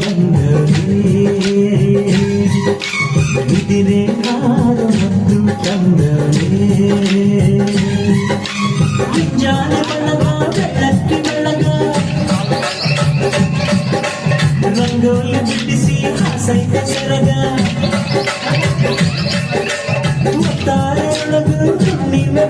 ಬಂದವೇ ಇದಿರೇ ಕಾದ ಮತ್ತು ತಂದವೇ ವಿಜ್ಞಾನ ಬೆಳಗ ಬೆಳಕ್ಕೆ ಬೆಳಗ ರಂಗೋಲಿ ಬಿಡಿಸಿ ಹಾಸೈತ ಸೆರಗ ಒತ್ತಾರೆಯೊಳಗ ಹುಣ್ಣಿಮೆ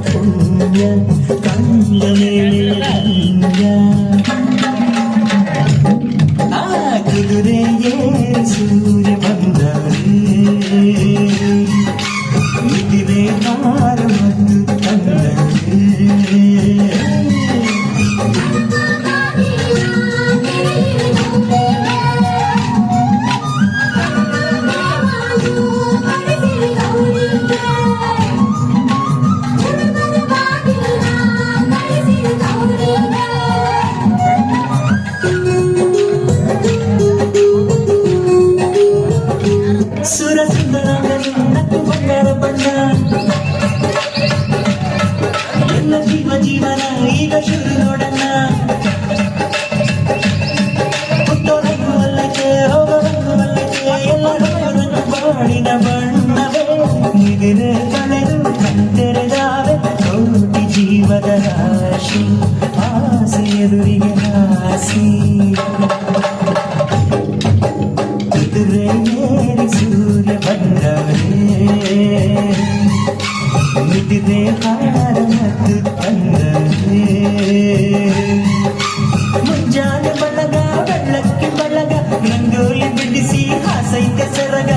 童年，干的美丽的。ಮಿಡಿದೆ ಸೂರ್ಯ ಬಂದವರೇ ಮಿಡಿದೆ ಹಾರ ಮತ್ತು ಬಂದವರೇ ಮುಂಜಾನೆ ಬಳಗ, ಬೆಳ್ಳಕ್ಕೆ ಬಳಗ, ರಂಗೋಲಿ ಬಿಡಿಸಿ ಹಾಸೈತೆ ಸರಗ.